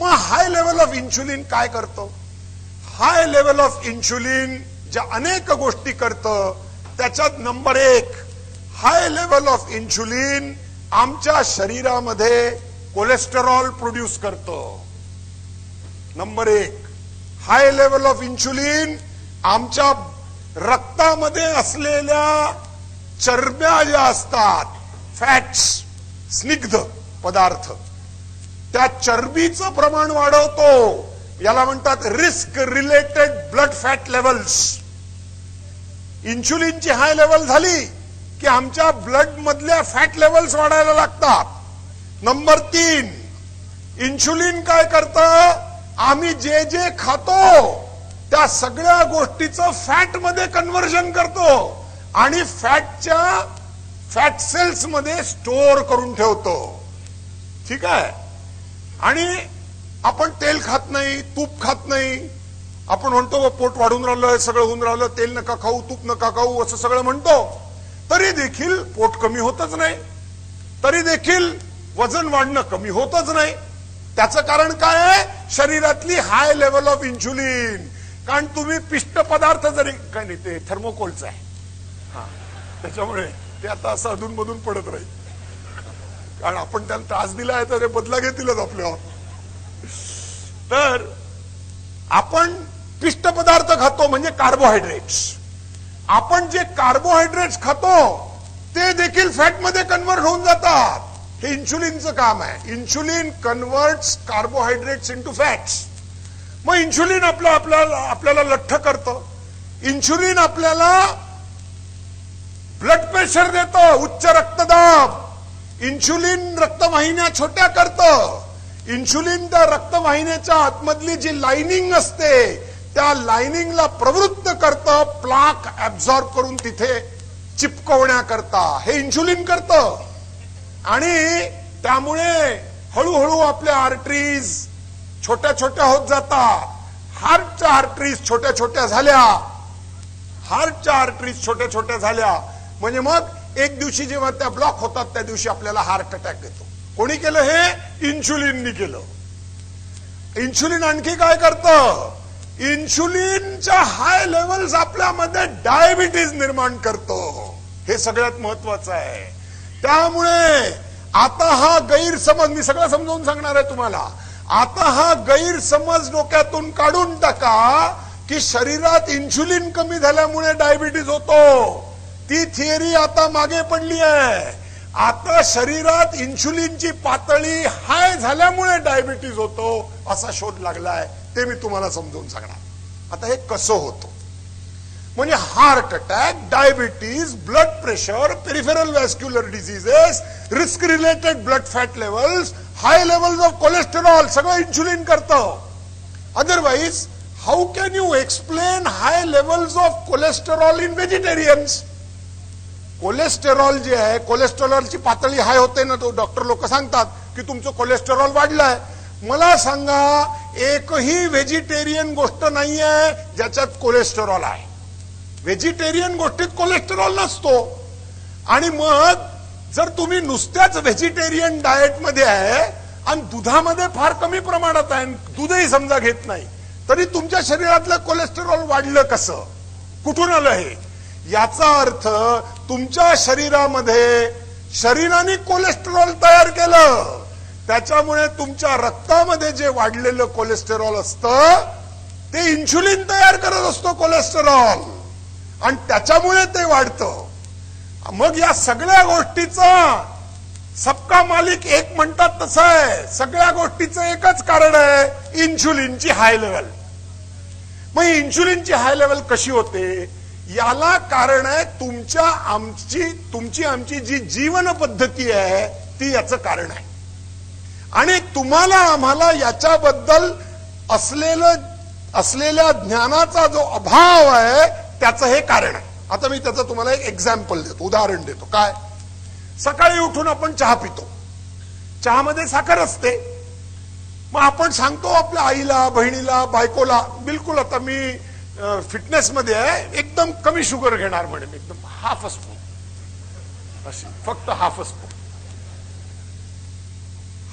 मग हाय level of insulin काय करतो? हाय लेवल ऑफ इन्शुलिन ज्या अनेक गोष्टी करतं त्याच्यात नंबर एक हाय लेवल ऑफ इन्शुलिन आमच्या शरीरामध्ये कोलेस्टेरॉल प्रोड्यूस करतं. नंबर एक हाय लेवल ऑफ इन्शुलिन आमच्या रक्तामध्ये असलेल्या चरब्या ज्या असतात फॅट्स स्निग्ध पदार्थ. त्या चरबीचं प्रमाण वाढवतो. याला म्हणतात risk related blood fat levels इन्शुलिनची high level झाली की आमच्या ब्लड मधल्या फॅट लेवल्स वाढायला लागतात. नंबर तीन इन्शुलिन काय करतं? आम्ही जे जे खातो त्या सगळ्या गोष्टीचं फॅटमध्ये कन्व्हर्जन करतो आणि फॅटच्या फॅट सेल्समध्ये स्टोअर करून ठेवतो. ठीक आहे? आणि आपण तेल खात नाही तूप खात नाही. आपण म्हणतो पोट वाढून राहिलं सगळं होऊन राहिलं तेल नका खाऊ तूप नका खाऊ असं सगळं म्हणतो. तरी देखील पोट कमी होतच नाही. तरी देखील वजन वाढणं कमी होतच नाही. त्याचं कारण काय आहे? शरीरातली हाय लेवल ऑफ इन्शुलिन कारण तुम्ही पिष्ट पदार्थ जरी काय नाही ते थर्मोकोलचं आहे. हा. त्याच्यामुळे ते आता असं अधून मधून पडत राहील. कारण आपण त्यांना त्रास दिला आहे तर हे बदला घेतीलच आपल्यावर. तर आपण पिष्ट पदार्थ खातो म्हणजे कार्बोहायड्रेट्स आपण जे कार्बोहायड्रेट्स खातो ते देखील फॅटमध्ये कन्वर्ट होऊन जातात. हे इन्शुलिनचं काम आहे. Insulin convert carbohydrates into fats मग इन्शुलिन आपलं आपल्याला आपल्याला लठ्ठ करतं. इन्शुलिन आपल्याला ब्लड प्रेशर देतं उच्च रक्तदाब. इन्शुलिन रक्तवाहिन्या छोट्या करतं. इन्शुलिन त्या रक्तवाहिन्याच्या आतमधली जी लाइनिंग असते त्या लाइनिंगला प्रवृत्त करतं प्लाक ऍब्झॉर्ब करून तिथे चिपकवण्याकरता हे इन्शुलिन करतं. आणि त्यामुळे हळूहळू आपल्या आर्टरीज छोट्या छोट्या होत जातात हार्टच्या आर्टरीज छोट्या छोट्या झाल्या. हार्टच्या आर्टरीज छोट्या छोट्या झाल्या. म्हणजे मग एक दिवशी जेव्हा त्या ब्लॉक होतात त्या दिवशी आपल्याला हार्ट अटॅक येतो. कोणी केलं हे? इन्शुलिननी केलं. इन्शुलिन आणखी काय करतं? इन्शुलिनच्या हाय लेवल्स आपल्यामध्ये डायबिटीज निर्माण करतो. हे सगळ्यात महत्वाचं आहे. त्यामुळे आता हा गैरसमज मी सगळं समजावून सांगणार आहे तुम्हाला. आता हा गैरसमज डोक्यातून काढून टाका की शरीरात इन्शुलिन कमी झाल्यामुळे डायबिटीज होतो. ती थिअरी आता मागे पडली आहे. आता शरीरात इन्शुलिनची पातळी हाय झाल्यामुळे डायबिटीज होतो असा शोध लागलाय. ते मी तुम्हाला समजावून सांगणार. आता हे कसं होतं? म्हणजे heart attack diabetes blood pressure peripheral vascular diseases risk related blood fat levels high levels of cholesterol सगळं इन्शुलिन करतं. Otherwise how can you explain high levels of cholesterol in vegetarians cholesterol जे आहे कोलेस्टेरॉलची पातळी हाय होते ना तो डॉक्टर लोक सांगतात की तुमचं कोलेस्टेरॉल वाढलंय. मला सांगा एकही व्हेजिटेरियन गोष्ट नाहीये ज्याच्यात कोलेस्टेरॉल आहे. व्हेजिटेरियन गोष्टीत कोलेस्टेरॉल नसतो. आणि मग जर तुम्ही नुसत्याच व्हेजिटेरियन डाएटमध्ये आहे आणि दुधामध्ये फार कमी प्रमाणात आहे आणि दूधही समजा घेत नाही तरी तुमच्या शरीरातलं कोलेस्टेरॉल वाढलं कसं? कुठून आलं हे? याचा अर्थ तुमच्या शरीरामध्ये शरीराने कोलेस्टेरॉल तयार केलं. त्याच्यामुळे तुमच्या रक्तामध्ये जे वाढलेलं कोलेस्टेरॉल असतं ते इन्शुलिन तयार करत असतो कोलेस्टेरॉल आणि त्याच्यामुळे ते वाढतं. मग या सगळ्या गोष्टीचा सबका मालिक एक म्हणतात तसं आहे सगळ्या गोष्टीचं एकच कारण आहे इन्शुलिनची हाय लेवल मग इन्शुलिनची हाय लेवल कशी होते? याला कारण आहे तुमच्या आमची तुमची आमची जी जीवन पद्धती आहे ती याचं कारण आहे. आणि तुम्हाला आम्हाला याच्याबद्दल असलेलं असलेल्या ज्ञानाचा जो अभाव आहे त्याचं हे कारण आहे. आता मी त्याचं तुम्हाला एक एक्झाम्पल देतो उदाहरण देतो. काय? सकाळी उठून आपण चहा पितो. चहामध्ये साखर असते. मग आपण सांगतो आपल्या आईला बहिणीला बायकोला बिलकुल आता मी फिटनेस मध्ये एकदम कमी शुगर घेणार म्हणे मी एकदम हाफ स्पून अशी फक्त half spoon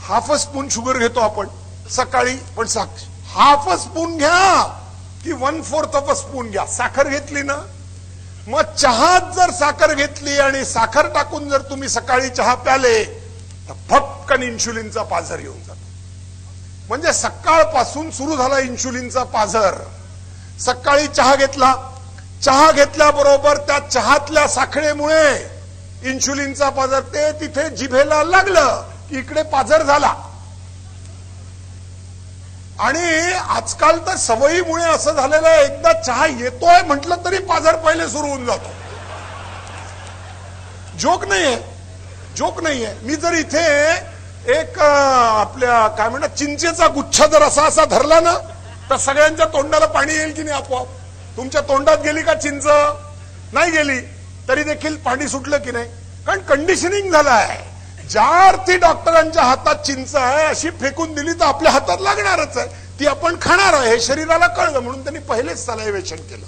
half spoon sugar घेतो आपण सकाळी पण हाफ स्पून घ्या की one fourth of a spoon घ्या. साखर घेतली ना मग चहात जर साखर घेतली आणि साखर टाकून जर तुम्ही सकाळी चहा प्याले तर फटकन इन्शुलिनचा पाझर येऊन जातो. म्हणजे सकाळपासून सुरू झाला इन्शुलिनचा पाझर. सकाळी चहा घेतला. चहा घेतल्याबरोबर त्या चहातल्या साखरेमुळे इन्शुलिनचा पाजर ते तिथे जिभेला लागलं की इकडे पाझर झाला. आणि आजकाल तर सवयीमुळे असं झालेलं आहे एकदा चहा येतोय म्हटलं तरी पाझर पहिले सुरू होऊन जातो. जोक नाहीये. जोक नाहीये. मी जर इथे एक आपल्या काय म्हणतात चिंचेचा गुच्छ जर असा असा धरला ना तर सगळ्यांच्या तोंडाला पाणी येईल की नाही आपोआप? तुमच्या तोंडात गेली का चिंच? नाही गेली तरी देखील पाणी सुटलं की नाही? कारण कंडिशनिंग झालं आहे ज्या अर्थी डॉक्टरांच्या हातात चिंच आहे अशी फेकून दिली तर आपल्या हातात लागणारच आहे. ती आपण खाणार आहे हे शरीराला कळलं म्हणून त्यांनी पहिलेच सलायवेशन केलं.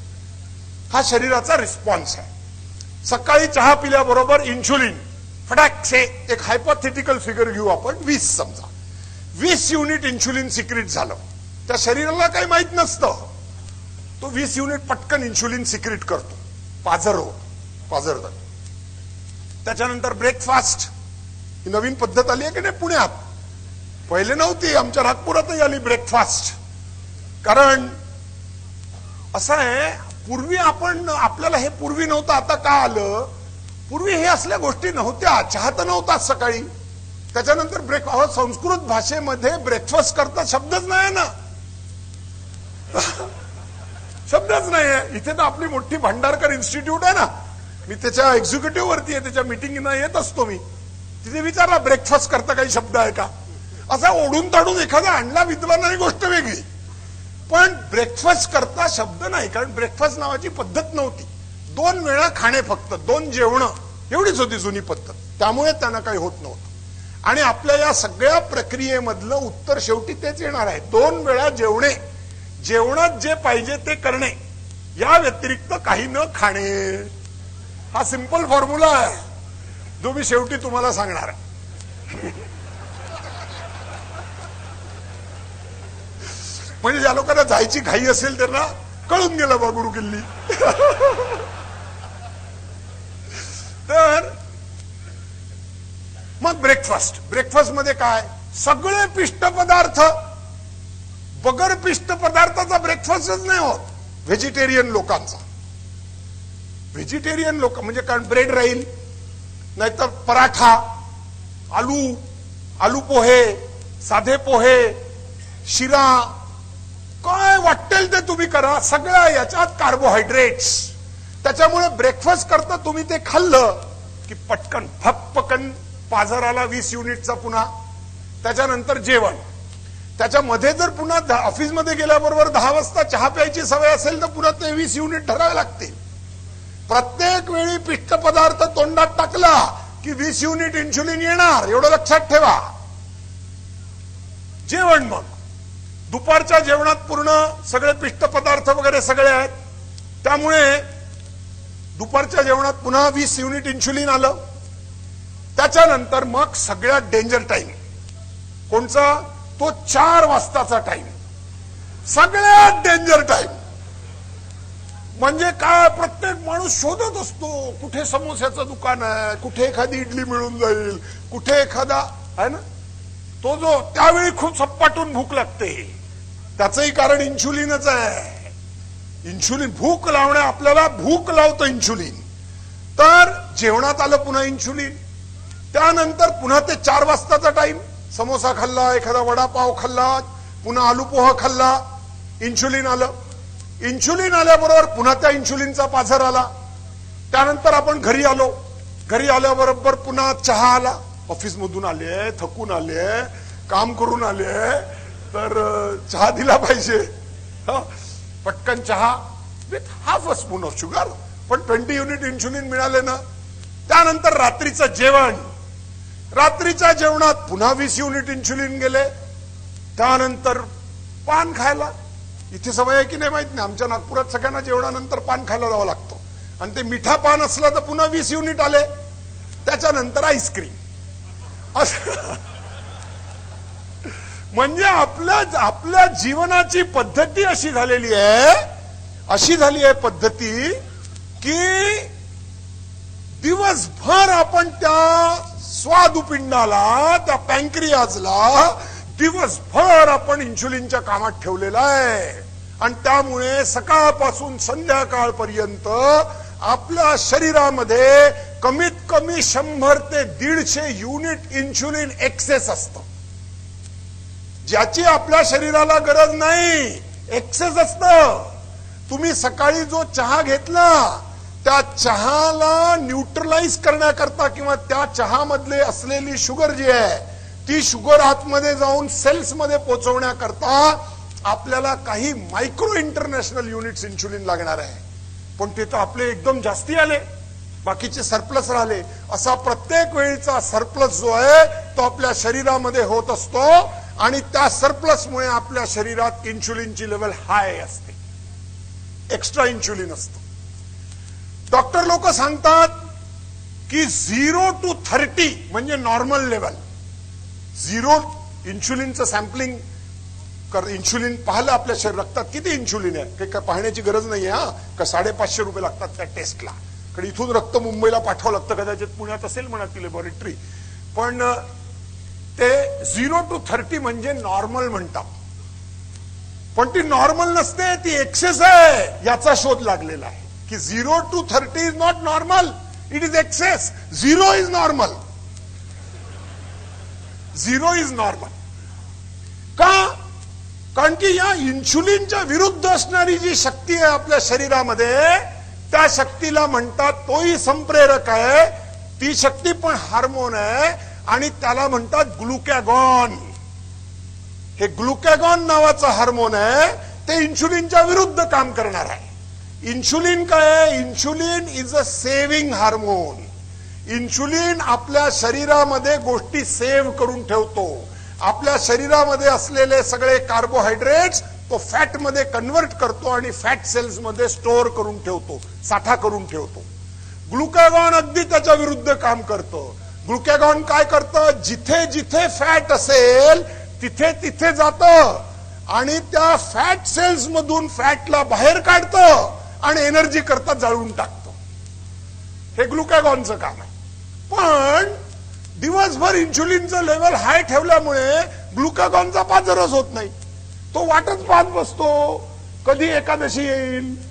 हा शरीराचा रिस्पॉन्स आहे. सकाळी चहा पिल्याबरोबर इन्शुलिन फटाकसे एक हायपोथेटिकल फिगर घेऊ आपण वीस समजा. वीस युनिट इन्शुलिन सिक्रेट झालं. त्या शरीराला काही माहीत नसतं. तो वीस युनिट पटकन इन्शुलिन सिक्रिट करतो. पाझर हो पाझर त्याच्यानंतर ब्रेकफास्ट ही नवीन पद्धत आली आहे की नाही पुण्यात? पहिले नव्हती आमच्या नागपुरातही आली ब्रेकफास्ट कारण असं आहे पूर्वी आपण आपल्याला हे पूर्वी नव्हतं आता का आलं? पूर्वी हे असल्या गोष्टी नव्हत्या चहा तर सकाळी. त्याच्यानंतर ब्रेक संस्कृत भाषेमध्ये ब्रेकफास्ट करता शब्दच नाही ना. शब्दच नाही आहे इथे तर आपली मोठी भांडारकर इन्स्टिट्यूट आहे ना. मी त्याच्या एक्झिक्युटिव्ह वरती आहे त्याच्या मिटिंगना येत असतो मी. तिथे विचारला ब्रेकफास्ट करता काही शब्द आहे का? असा ओढून ताडून एखादा आणला विद्वानाने गोष्ट वेगळी. पण ब्रेकफास्ट करता शब्द नाही कारण ब्रेकफास्ट नावाची पद्धत नव्हती. दोन वेळा खाणे फक्त दोन जेवण एवढीच होती जुनी पद्धत. त्यामुळे त्यांना काही होत नव्हतं. आणि आपल्या या सगळ्या प्रक्रियेमधलं उत्तर शेवटी तेच येणार आहे. दोन वेळा जेवणे जेवणात जे पाहिजे ते करणे. या व्यतिरिक्त काही न खाणे. हा सिंपल फॉर्म्युला आहे. जो मी शेवटी तुम्हाला सांगणार म्हणजे ज्या लोकांना जायची घाई असेल त्यांना कळून गेलं बा गुरु किल्ली. तर मग ब्रेकफास्ट ब्रेकफास्टमध्ये काय? सगळे पिष्ट पदार्थ पगडपिष्ट पिष्ट पदार्थाचा ब्रेकफास्टच नाही होत. व्हेजिटेरियन लोकांचा. व्हेजिटेरियन लोक म्हणजे कारण ब्रेड राहील नाहीतर पराठा आलू आलू पोहे साधे पोहे शिरा काय वाटेल ते तुम्ही करा. सगळ्या याच्यात कार्बोहायड्रेट्स त्याच्यामुळे ब्रेकफास्ट करता तुम्ही ते खाल्लं की पटकन फपकन पाझराला वीस युनिटचा पुन्हा. त्याच्यानंतर जेवण. त्याच्यामध्ये जर पुन्हा ऑफिसमध्ये गेल्याबरोबर दहा वाजता चहा प्यायची सवय असेल तर पुन्हा ते वीस युनिट ठरावे लागतील. प्रत्येक वेळी पिष्ट पदार्थ तोंडात टाकला की वीस युनिट इन्शुलिन येणार एवढं लक्षात ठेवा. जेवण मग. दुपारच्या जेवणात पूर्ण सगळे पिष्ट पदार्थ वगैरे सगळे आहेत. त्यामुळे दुपारच्या जेवणात पुन्हा वीस युनिट इन्शुलिन आलं. त्याच्यानंतर मग सगळ्यात डेंजर टाइम कोणचा? तो चार वाजताचा टाइम सगळ्यात डेंजर टाइम म्हणजे काय प्रत्येक माणूस शोधत असतो कुठे समोस्याचं दुकान आहे कुठे एखादी इडली मिळून जाईल कुठे एखादा आहे ना? तो जो त्यावेळी खूप सपाटून भूक लागते. त्याचंही कारण इन्शुलिनच आहे. इन्शुलिन भूक लावणे आपल्याला भूक लावतं इन्शुलिन तर जेवणात आलं पुन्हा इन्शुलिन त्यानंतर पुन्हा ते चार वाजताचा टाइम समोसा खाल्ला एखादा वडापाव खाल्ला पुन्हा आलू पोहा खाल्ला इन्शुलिन आलं. इन्शुलिन आल्याबरोबर पुन्हा त्या इन्शुलिनचा पाझर आला. त्यानंतर आपण घरी आलो. घरी आल्याबरोबर पुन्हा चहा आला. ऑफिस मधून आले थकून आले काम करून आले तर चहा दिला पाहिजे. पटकन चहा with half a spoon of sugar पण ट्वेंटी युनिट इन्शुलिन मिळाले ना. त्यानंतर रात्रीचं जेवण. रात्रीच्या जेवणात पुन्हा वीस युनिट इन्शुलिन गेले. त्यानंतर पान खायला. इथे सवय आहे की नाही माहीत नाही. आमच्या नागपुरात सगळ्यांना जेवणानंतर पान खायला जावं लागतो. आणि ते मिठा पान असलं तर पुन्हा वीस युनिट आले. त्याच्यानंतर आईस्क्रीम. अस. म्हणजे आपल्या आपल्या जीवनाची पद्धती अशी झालेली आहे. अशी झाली आहे पद्धती की दिवसभर आपण त्या स्वादुपिंडाला त्या पँक्रियाजला दिवसभर आपण इन्शुलिनच्या कामात ठेवलेला आहे. आणि त्यामुळे सकाळपासून संध्याकाळपर्यंत आपल्या शरीरामध्ये कमीत कमी शंभर ते दीडशे युनिट इन्शुलिन एक्सेस असत. ज्याची आपल्या शरीराला गरज नाही एक्सेस असत. तुम्ही सकाळी जो चहा घेतला त्या चहाला न्यूट्रलाइज करण्याकरता किंवा त्या चहामधले असलेली शुगर जी आहे ती शुगर आतमध्ये जाऊन सेल्समध्ये आपल्याला काही मायक्रो इंटरनॅशनल युनिट्स इन्शुलिन लागणार आहे. पण ते तर आपले एकदम जास्ती आले बाकीचे सरप्लस राहिले. असा प्रत्येक वेळीचा सरप्लस जो आहे तो आपल्या शरीरामध्ये होत असतो आणि त्या सरप्लसमुळे आपल्या शरीरात इन्शुलिनची लेवल हाय असते. एक्स्ट्रा इन्शुलिन असतं. डॉक्टर लोक सांगतात की झिरो टू थर्टी म्हणजे नॉर्मल लेवल झिरो इन्शुलिनचं सॅम्पलिंग कर इन्शुलिन पाहिलं आपल्या शरीर रक्तात किती इन्शुलिन आहे? काही काय पाहण्याची गरज नाही हा? का साडेपाचशे रुपये लागतात त्या टेस्टला कारण इथून रक्त मुंबईला पाठवावं लागतं कदाचित पुण्यात असेल म्हणा ती लॅबोरेटरी पण ते झिरो टू थर्टी म्हणजे नॉर्मल म्हणतात. पण ती नॉर्मल नसते ती एक्सेस आहे याचा शोध लागलेला आहे. की zero to thirty is not normal it is excess zero is normal zero is normal का? कारण की या इन्शुलिनच्या विरुद्ध असणारी जी शक्ती आहे आपल्या शरीरामध्ये त्या शक्तीला म्हणतात तोही संप्रेरक आहे. ती शक्ती पण हार्मोन आहे. आणि त्याला म्हणतात ग्लुकॅगॉन. हे ग्लुकॅगॉन नावाचं हार्मोन आहे. ते इन्शुलिनच्या विरुद्ध काम करणार आहे. इन्शुलिन काय आहे insulin is a saving hormone insulin आपल्या शरीरामध्ये गोष्टी सेव्ह करून ठेवतो. आपल्या शरीरामध्ये असलेले सगळे कार्बोहायड्रेट्स तो फॅटमध्ये कन्वर्ट करतो आणि फॅट सेल्समध्ये स्टोअर करून ठेवतो साठा करून ठेवतो. ग्लुकॅगॉन अगदी त्याच्या विरुद्ध काम करतं. ग्लुकॅगॉन काय करतं? जिथे जिथे फॅट असेल तिथे तिथे जातं. आणि त्या फॅट सेल्स मधून फॅटला बाहेर काढतं. आणि एनर्जी करता जाळून टाकतो. हे ग्लुकॅगॉनचं काम आहे. पण दिवसभर इन्शुलिनचं लेवल हाय ठेवल्यामुळे ग्लुकागॉनचा पाजरच होत नाही. तो वाटच पाहत बसतो. कधी एकादशी येईल?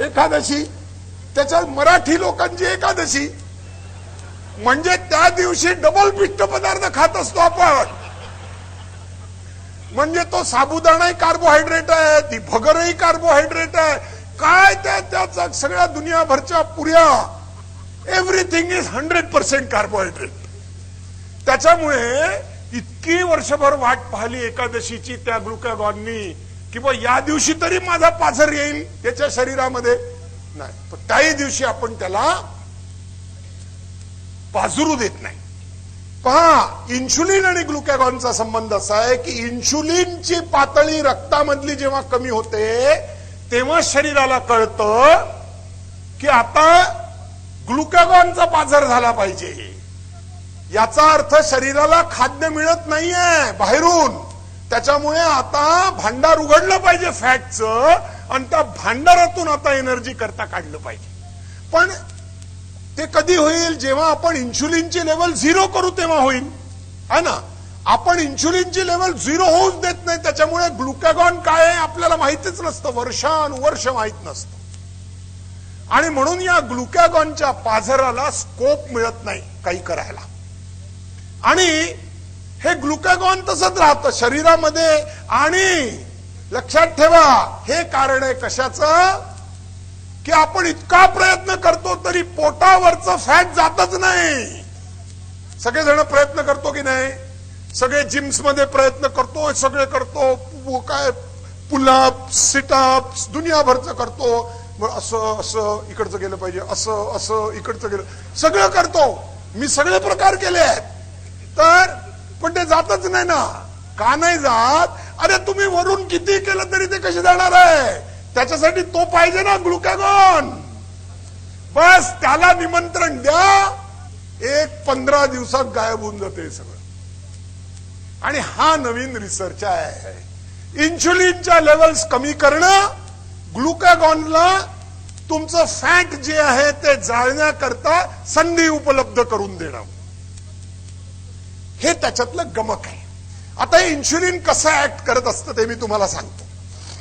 एकादशी? त्याच्यात मराठी लोकांची एकादशी. म्हणजे त्या दिवशी डबल पिष्ट पदार्थ खात असतो आपण. म्हणजे तो साबुदाणाही कार्बोहायड्रेट आहे ती भगरही कार्बोहायड्रेट आहे. काय त्या त्याचा सगळ्या दुनियाभरच्या पुऱ्या? Everything is hundred percent carbohydrate त्याच्यामुळे इतकी वर्षभर वाट पाहिली एकादशीची त्या ग्लुकॅगॉननी की बा या दिवशी तरी माझा पाझर येईल त्याच्या शरीरामध्ये? नाही. पण त्याही दिवशी आपण त्याला पाझरू देत नाही. पहा इन्शुलिन आणि ग्लुकॅगॉनचा संबंध असा आहे की इन्शुलिनची पातळी रक्तामधली जेव्हा कमी होते तेव्हा शरीराला कळतं की आता ग्लुकॅगॉनचा पाझर झाला पाहिजे. याचा अर्थ शरीराला खाद्य मिळत नाहीये बाहेरून. त्याच्यामुळे आता भांडार उघडलं पाहिजे फॅटचं आणि त्या भांडारातून आता एनर्जी करता काढलं पाहिजे. पण ते कधी होईल? जेव्हा आपण इन्शुलिनची लेवल झिरो करू तेव्हा होईल. है ना? आपण इन्शुलिनची लेवल झिरो होऊच देत नाही त्याच्यामुळे ग्लुकॅगॉन काय आहे आपल्याला माहितीच नसतं. वर्षानुवर्ष माहीत नसतं. आणि म्हणून या ग्लुकॅगॉनच्या पाझराला स्कोप मिळत नाही काही करायला. आणि हे ग्लुकॅगॉन तसंच राहतं शरीरामध्ये. आणि लक्षात ठेवा हे कारण आहे कशाचं? म्हणजे आपण इतका प्रयत्न करतो तरी पोटावरचं फॅट जातच नाही. सगळेजण प्रयत्न करतो की नाही? सगळे जिम्समध्ये प्रयत्न करतो सगळे करतो काय पुलअप सिटअप दुनियाभरचं करतो. मग असं असं इकडचं गेलं पाहिजे असं असं इकडचं गेलं. सगळं करतो. मी सगळे प्रकार केले आहेत. तर पण ते जातच नाही ना. का नाही जात? अरे तुम्ही वरून किती केलं तरी ते कसे जाणार आहे? त्याच्यासाठी तो पाहिजे ना ग्लुकॅगॉन. बस त्याला निमंत्रण द्या. एक पंधरा दिवसात गायब होऊन जाते सगळं. आणि हा नवीन रिसर्च आहे. इन्शुलिनच्या लेवल्स कमी करणं ग्लुकॅगॉनला तुमचं फॅट जे आहे ते जाळण्याकरता संधी उपलब्ध करून देणं. हे त्याच्यातलं गमक आहे. आता इन्शुलिन कसं ऍक्ट करत असतं ते मी तुम्हाला सांगतो.